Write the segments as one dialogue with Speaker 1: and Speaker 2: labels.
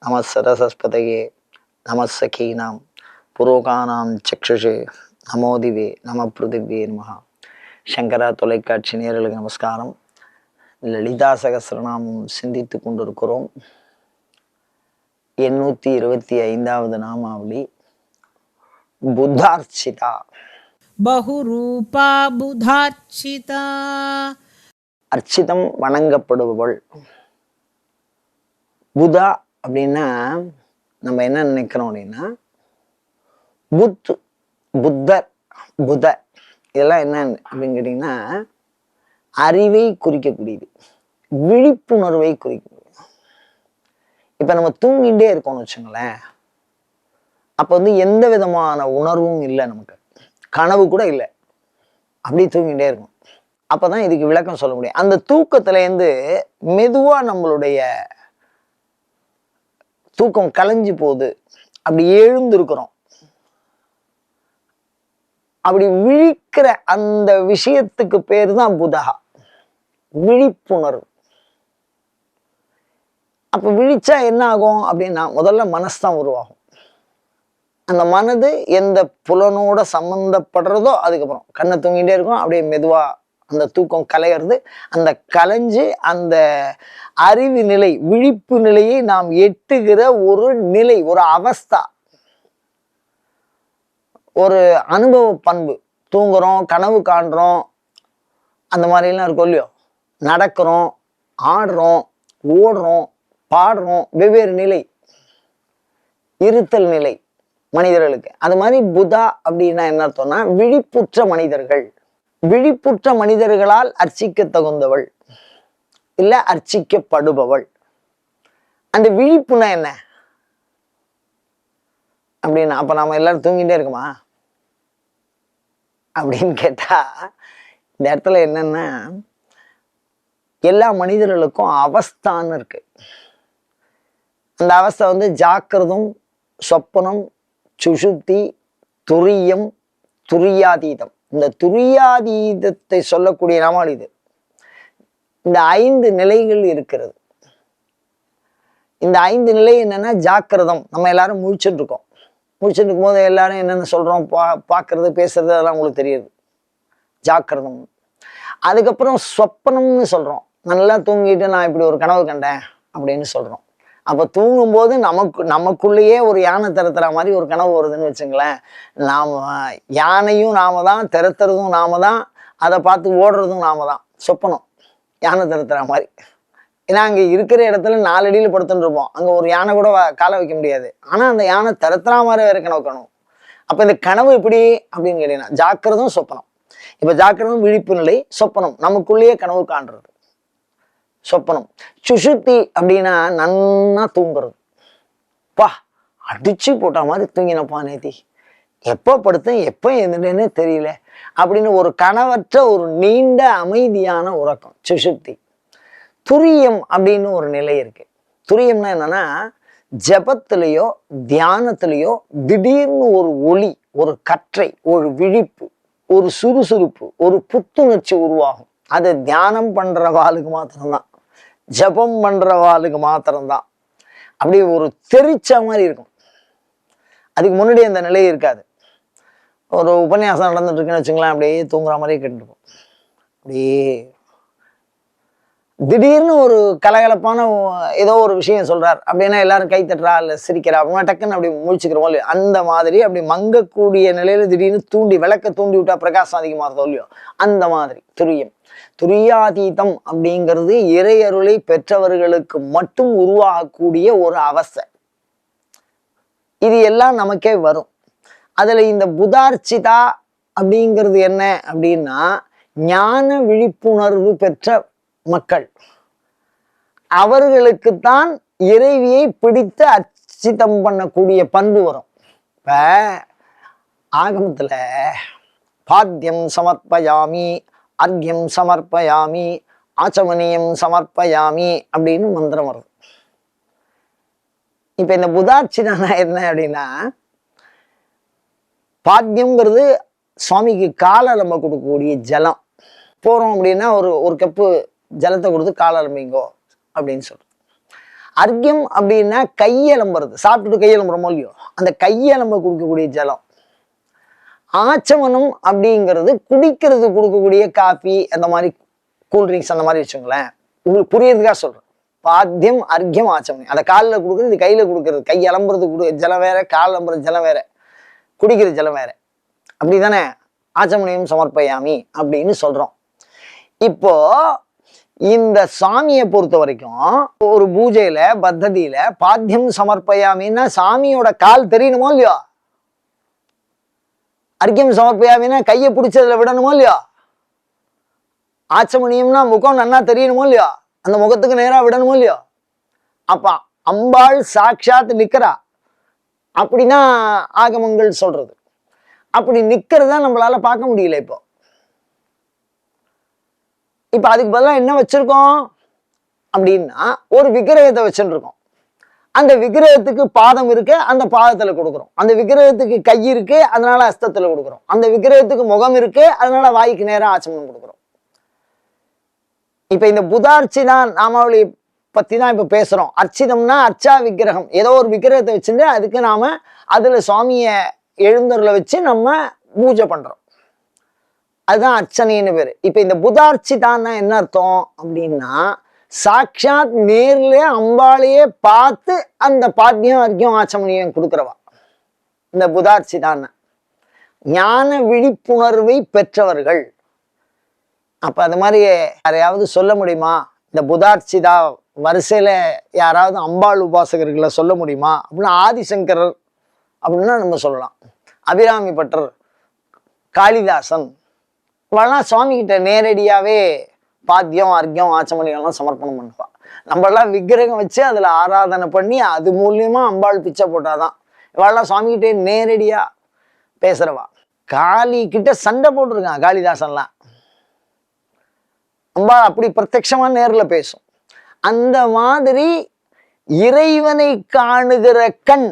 Speaker 1: நம சரசஸ்பதையே நமசகீனாம் புரோகானாம் சக்ஷுஷே நமோதிவே நம பிருதிவே நமகா சங்கரா தொலைக்காட்சி நேரலுக்கு நமஸ்காரம். லலிதா சகசிரநாமம் சிந்தித்து கொண்டிருக்கிறோம். எண்ணூற்றி இருபத்தி ஐந்தாவது நாமாவளி புத்தார்ச்சிதா.
Speaker 2: பகுரூபா புதார்ச்சிதா.
Speaker 1: அர்ச்சிதம் வணங்கப்படுபவள். புதா அப்படின்னா நம்ம என்ன நினைக்கிறோம் அப்படின்னா புத் புத்தர் புத இதெல்லாம் என்ன அப்படின்னு கேட்டிங்கன்னா அறிவை குறிக்கக்கூடியது விழிப்புணர்வை குறிக்கக்கூடியது. இப்போ நம்ம தூங்கிட்டே இருக்கோம்னு வச்சுங்களேன் அப்போ வந்து எந்த விதமான உணர்வும் இல்லை நமக்கு. கனவு கூட இல்லை. அப்படியே தூங்கிட்டே இருக்கும் அப்பதான் இதுக்கு விளக்கம் சொல்ல முடியும். அந்த தூக்கத்துல இருந்து மெதுவா நம்மளுடைய தூக்கம் கலைஞ்சு போகுது. அப்படி எழுந்திருக்கிறோம். அப்படி விழிக்கிற அந்த விஷயத்துக்கு பேர் தான் புதகா விழிப்புணர்வு. அப்ப விழிச்சா என்ன ஆகும் அப்படின்னா முதல்ல மனசு தான் உருவாகும். அந்த மனது எந்த புலனோட சம்மந்தப்படுறதோ அதுக்கப்புறம். கண்ணை தூங்கிட்டே இருக்கும் அப்படியே மெதுவா அந்த தூக்கம் கலையிறது அந்த கலைஞ்சு அந்த அறிவு நிலை விழிப்பு நிலையை நாம் எட்டுகிற ஒரு நிலை ஒரு அவஸ்தா. ஒரு அனுபவ பண்பு. தூங்குறோம் கனவு காண்றோம் அந்த மாதிரிலாம் இருக்கும் இல்லையோ? நடக்கிறோம் ஆடுறோம் ஓடுறோம் பாடுறோம் வெவ்வேறு நிலை. இருத்தல் நிலை மனிதர்களுக்கு. அது மாதிரி புதா அப்படின்னா என்ன அர்த்தம்னா விழிப்புற்ற மனிதர்கள். விழிப்புற்ற மனிதர்களால் அர்ச்சிக்க தகுந்தவள் இல்ல அர்ச்சிக்கப்படுபவள். அந்த விழிப்புனா என்ன? அப்படின்னா அப்ப நாம எல்லாரும் தூங்கிட்டே இருக்குமா? அப்படின்னு கேட்டா இந்த இடத்துல என்னன்னா எல்லா மனிதர்களுக்கும் அவஸ்தான்னு இருக்கு. அந்த அவஸ்தை வந்து ஜாக்கிரதம் சொப்பனம் சுசுப்தி துரியம் துரியாதீதம். இந்த துரியாதீதத்தை சொல்லக்கூடிய நாமால் இது. இந்த ஐந்து நிலைகள் இருக்கிறது. இந்த ஐந்து நிலை என்னன்னா ஜாக்கிரதம். நம்ம எல்லாரும் முழிச்சுட்டு இருக்கோம். முழிச்சுட்டு இருக்கும்போது எல்லாரும் என்னென்ன சொல்றோம்? பா பார்க்கறது பேசுறது அதெல்லாம் உங்களுக்கு தெரியுது. ஜாக்கிரதம். அதுக்கப்புறம் சொப்பனம்னு சொல்றோம். நல்லா தூங்கிட்டு நான் இப்படி ஒரு கனவு கண்டேன் அப்படின்னு சொல்றோம். அப்போ தூங்கும்போது நமக்கு நமக்குள்ளேயே ஒரு யானை திறத்துற மாதிரி ஒரு கனவு வருதுன்னு வச்சுங்களேன். நாம் யானையும் நாம தான் திறத்துறதும் நாம தான் அதை பார்த்து ஓடுறதும் நாம தான். சொப்பனம் யானை திறத்துற மாதிரி. ஏன்னா அங்கே இருக்கிற இடத்துல நாலடியில் அடியில் இருப்போம். அங்கே ஒரு யானை கூட வ- காலை வைக்க முடியாது. ஆனால் அந்த யானை திறத்துறா மாதிரி வேற கனவு கனவு அப்போ இந்த கனவு எப்படி அப்படின்னு கேட்டீங்கன்னா ஜாக்கிரதும் சொப்பனம். இப்போ ஜாக்கிரதும் விழிப்பு நிலை சொப்பனம். நமக்குள்ளேயே கனவு காண்றது. சொப்பனம். சுசுத்தி அப்படின்னா நன்னா தூங்குறது. பா அடிச்சு போட்ட மாதிரி தூங்கினப்பா நேத்தி. எப்போ படுத்தேன் எப்போ எழுந்துட்டேன்னு தெரியல. அப்படின்னு ஒரு கனவற்ற ஒரு நீண்ட அமைதியான உறக்கம் சுசுப்தி துரியம் அப்படின்னு ஒரு நிலை இருக்கு. துரியம்னா என்னன்னா ஜபத்திலேயோ தியானத்திலேயோ திடீர்னு ஒரு ஒளி ஒரு கற்றை ஒரு விழிப்பு ஒரு சுறுசுறுப்பு ஒரு புத்துணர்ச்சி உருவாகும். அது தியானம் பண்றவாளுக்கு மாத்திரம்தான். ஜபம் பண்ணுறவாளுக்கு மாத்திரம்தான். அப்படியே ஒரு தெரிச்ச மாதிரி இருக்கும். அதுக்கு முன்னாடி அந்த நிலை இருக்காது. ஒரு உபன்யாசம் நடந்துட்டு இருக்குன்னு வச்சுங்களேன் அப்படியே தூங்குற மாதிரியே கேட்டுருப்போம் அப்படியே திடீர்னு ஒரு கலகலப்பான ஏதோ ஒரு விஷயம் சொல்றார். அப்படின்னா எல்லாரும் கை தட்டுறா இல்லை சிரிக்கிறா அப்படின்னா டக்குன்னு அப்படி முழிச்சுக்கிறோம் இல்லையோ அந்த மாதிரி அப்படி மங்கக்கூடிய நிலையில திடீர்னு தூண்டி விளக்க தூண்டி விட்டா பிரகாசம் அதிகமாகிறதோ இல்லையோ அந்த மாதிரி துரியம். துரியாதீதம் அப்படிங்கிறது இறையருளை பெற்றவர்களுக்கு மட்டும் உருவாகக்கூடிய ஒரு அவஸ்தை இது எல்லாம் நமக்கே வரும். அதுல இந்த புதார்ச்சிதா அப்படிங்கிறது என்ன அப்படின்னா ஞான விழிப்புணர்வு பெற்ற மக்கள். அவர்களுக்குத்தான் இறைவியை பிடித்து அர்ச்சிதம் பண்ணக்கூடிய பண்பு வரும். இப்ப ஆகமத்துல பாத்தியம் சமர்ப்பயாமி அர்க்யம் சமர்ப்பயாமி ஆச்சமனியம் சமர்ப்பயாமி அப்படின்னு மந்திரம் வருது இப்ப இந்த புதாட்சிதான் என்ன அப்படின்னா பாத்தியம்ங்கிறது சுவாமிக்கு காலை நம்ம கொடுக்கக்கூடிய ஜலம். போறோம் அப்படின்னா ஒரு ஒரு கப்பு ஜலத்தை கொடுத்து காலை அலம்பிங்கோ அப்படின்னு சொல்றது. அர்க்கியம் அப்படின்னா கையலம்புறது சாப்பிட்டுட்டு கையலம்புறோமோ இல்லையோ? அந்த கையலம்ப கொடுக்கக்கூடிய ஜலம். ஆச்சமனம் அப்படிங்கிறது குடிக்கிறது கொடுக்கக்கூடிய காஃபி அந்த மாதிரி கூல்ட்ரிங்க்ஸ் அந்த மாதிரி வச்சுங்களேன் உங்களுக்கு புரியறதுக்காக சொல்றேன். பாத்தியம் அர்க்கியம் ஆச்சமனம் அதை காலில் கொடுக்குறது இது கையில கொடுக்கறது. கை அலம்புறது கொடு ஜலம் வேற கால் அலம்புறது ஜலம் வேற. குடிக்கிற ஜலம் வேற. அப்படிதானே ஆச்சமனையும் சமர்ப்பயாமி அப்படின்னு சொல்றோம். இப்போ இந்த சாமியை பொறுத்த வரைக்கும் ஒரு பூஜையில பத்ததியில பாத்தியம் சமர்ப்பயாமின்னா சாமியோட கால் தெரியணுமோ இல்லையோ? அர்க்கியம் சமர்ப்பயாமின்னா கையை பிடிச்சதுல விடணுமோ இல்லையோ? ஆச்சமணியம்னா முகம் நன்னா தெரியணுமோ இல்லையோ? அந்த முகத்துக்கு நேரா விடணுமோ இல்லையோ? அப்ப அம்பாள் சாட்சாத் நிக்கிறா. அப்படின்னா ஆகமங்கள் சொல்றது. அப்படி நிக்கிறதா நம்மளால பார்க்க முடியல இப்போ. இப்ப அதுக்கு பதிலாக என்ன வச்சிருக்கோம்? அப்படின்னா ஒரு விக்கிரகத்தை வச்சுருக்கோம். அந்த விக்கிரகத்துக்கு பாதம் இருக்கு அந்த பாதத்துல கொடுக்குறோம். அந்த விக்கிரகத்துக்கு கை இருக்கு அதனால அஸ்தத்துல கொடுக்குறோம். அந்த விக்கிரகத்துக்கு முகம் இருக்கு அதனால வாய்க்கு நேரம் ஆச்சமனம் கொடுக்குறோம். இப்ப இந்த புதார்ச்சினா நாமாவளி பத்தி தான் இப்ப பேசுறோம். அர்ச்சிதம்னா அர்ச்சா விக்கிரகம். ஏதோ ஒரு விக்கிரகத்தை வச்சுட்டு அதுக்கு நாம அதுல சுவாமிய எழுந்தரில் வச்சு நம்ம பூஜை பண்றோம். அதுதான் அர்ச்சனைன்னு பேர். இப்போ இந்த புதார்ச்சிதான்னா என்ன அர்த்தம்? அப்படின்னா சாட்சாத் நேர்ல அம்பாளையே பார்த்து அந்த பாத்தியம் வரைக்கும் ஆச்சமணியம் கொடுக்குறவா. இந்த புதார்ச்சிதான ஞான விழிப்புணர்வை பெற்றவர்கள். அப்போ அது மாதிரி யாரையாவது சொல்ல முடியுமா? இந்த புதார்ச்சிதா வரிசையில் யாராவது அம்பாள் உபாசகர்களை சொல்ல முடியுமா? அப்படின்னு ஆதிசங்கரர் அப்படின்னா நம்ம சொல்லலாம். அபிராமி பட்டர் காளிதாசன் இவெல்லாம் சுவாமிகிட்ட நேரடியாகவே நேரடியாவே பாத்தியம் அர்க்கியம் ஆச்சமணிகள்லாம் சமர்ப்பணம் பண்ணுவா. நம்மளாம் விக்கிரகம் வச்சு அதுல ஆராதனை பண்ணி அது மூலியமா அம்பாள் பிச்சை போட்டாதான். இவெல்லாம் சுவாமிகிட்டே நேரடியாக நேரடியா பேசுறவா. காளி கிட்ட சண்டை போட்டிருக்கான் காளிதாசன்லாம். அம்பாள் அப்படி பிரத்யமாக நேர்ல பேசும். அந்த மாதிரி இறைவனை காணுகிற கண்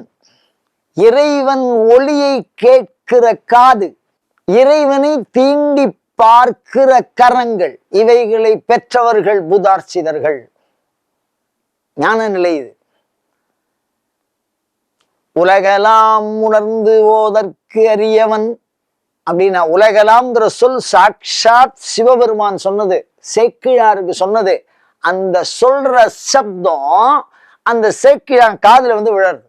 Speaker 1: இறைவன் ஒளியை கேட்கிற காது இறைவனை தீண்டி பார்க்கிற கரங்கள் இவைகளை பெற்றவர்கள் புதார்ச்சிதர்கள். ஞான நிலை இது. உலகெல்லாம் உணர்ந்து ஓதற்கு அறியவன் அப்படின்னா உலகலாம்ங்கிற சொல் சாட்சாத் சிவபெருமான் சொன்னது சேக்கிழாருக்கு சொன்னது. அந்த சொல்ற சப்தம் அந்த சேக்கிழான் காதுல வந்து விழருது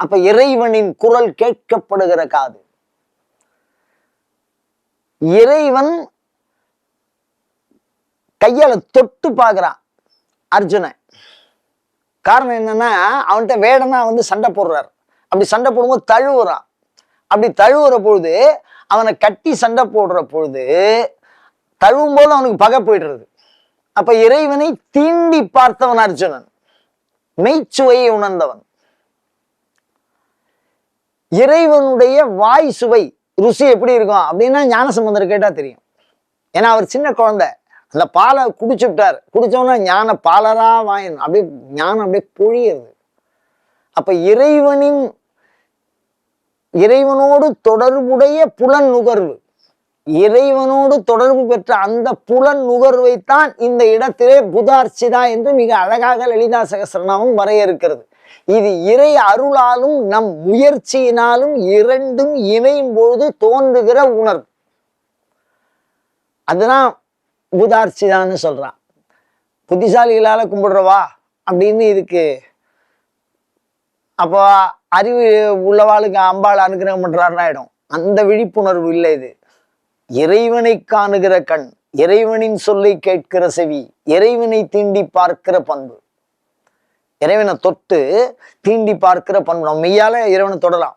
Speaker 1: அப்ப இறைவனின் குரல் கேட்கப்படுகிற காது. இறைவன் கையால தொட்டு பார்க்கிறான் அர்ஜுனன். காரணம் என்னன்னா அவன்கிட்ட வேடனா வந்து சண்டை போடுறாரு. அப்படி சண்டை போடும்போது தழுவுறான். அப்படி தழுவுற பொழுது அவனை கட்டி சண்டை போடுற பொழுது தழுவும் போது அவனுக்கு பகை போயிடுறது. அப்ப இறைவனை தீண்டி பார்த்தவன் அர்ஜுனன். மெய்ச்சுவையை உணர்ந்தவன். இறைவனுடைய வாய் சுவை ருசி எப்படி இருக்கும் அப்படின்னா ஞானசம்பந்தர் கேட்டால் தெரியும். ஏன்னா அவர் சின்ன குழந்தை. அந்த பாலை குடிச்சுட்டார் குடித்தோன்னா ஞான பாலரா வாயணும் அப்படியே ஞானம் அப்படியே பொழியது அப்போ இறைவனின் இறைவனோடு தொடர்புடைய புலன் நுகர்வு இறைவனோடு தொடர்பு பெற்ற அந்த புலன் நுகர்வைத்தான் இந்த இடத்திலே புதார்ச்சிதா என்று மிக அழகாக லலிதா சகசிரநாமம் வரையறுக்கிறது. இது இறை அருளாலும் நம் முயற்சியினாலும் இரண்டும் இணையும் பொழுது தோன்றுகிற உணர்வு. அதுதான் புதார்ச்சிதான்னு சொல்றான். புத்திசாலிகளால கும்பிடுறவா அப்படின்னு இதுக்கு அப்போ அறிவு உள்ளவாளுக்கு அம்பாள் அனுகிரகம் பண்றாருன்னு ஆயிடும். அந்த விழிப்புணர்வு இல்லை இது. இறைவனை காணுகிற கண் இறைவனின் சொல்லை கேட்கிற செவி இறைவனை தீண்டி பார்க்கிற பண்பு. இறைவனை தொட்டு தீண்டி பார்க்கிற பண்பு நம்ம மெய்யால இறைவனை தொடலாம்.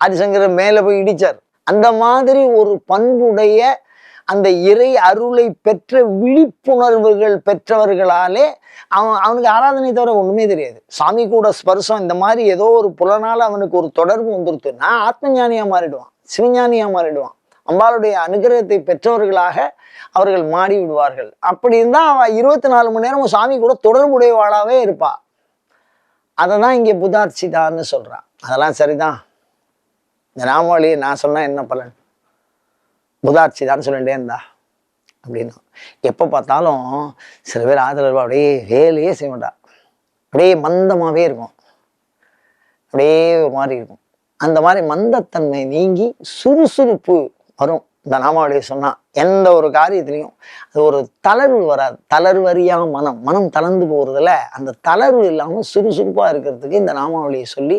Speaker 1: ஆதிசங்கரர் மேலே போய் இடிச்சார். அந்த மாதிரி ஒரு பண்புடைய அந்த இறை அருளை பெற்ற விழிப்புணர்வுகள் பெற்றவர்களாலே அவன் அவனுக்கு ஆராதனை தவிர ஒன்றுமே தெரியாது. சாமி கூட ஸ்பர்சம் இந்த மாதிரி ஏதோ ஒரு புலனால் அவனுக்கு ஒரு தொடர்பு வந்துருச்சுன்னா ஆத்மஞானியாக மாறிடுவான் சிவஞானியாக மாறிடுவான். அம்பாளுடைய அனுகிரகத்தை பெற்றவர்களாக அவர்கள் மாறி விடுவார்கள் அப்படி இருந்தால் அவன் இருபத்தி நாலு மணி நேரமும் சாமி கூட தொடர்புடையவாளாகவே இருப்பாள் அதை தான் இங்கே புதார்ச்சிதான்னு சொல்கிறான் அதெல்லாம் சரிதான். இந்த நாமாவளியை நான் சொன்னால் என்ன பலன்? புதார்ச்சிதான்னு சொல்லிட்டே இருந்தா. அப்படின்னு. எப்போ பார்த்தாலும் சில பேர் ஆதரவு அப்படியே வேலையே செய்ய மாட்டா. அப்படியே மந்தமாகவே இருக்கும். அப்படியே ஒரு மாதிரி இருக்கும். அந்த மாதிரி மந்தத்தன்மை நீங்கி சுறுசுறுப்பு வரும். இந்த நாமாவளியை சொன்னால் எந்த ஒரு காரியத்திலையும் அது ஒரு தளர்வு வராது. தளர்வறியா மனம் மனம் தளர்ந்து போகிறதுல அந்த தளர்வு இல்லாமல் சுறுசுறுப்பாக இருக்கிறதுக்கு இந்த நாமாவளியை சொல்லி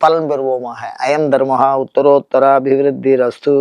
Speaker 1: பலன் பெறுவோமாக. அயம் தர்மஹா உத்தரோத்தர அபிவிருத்தி ரஸ்து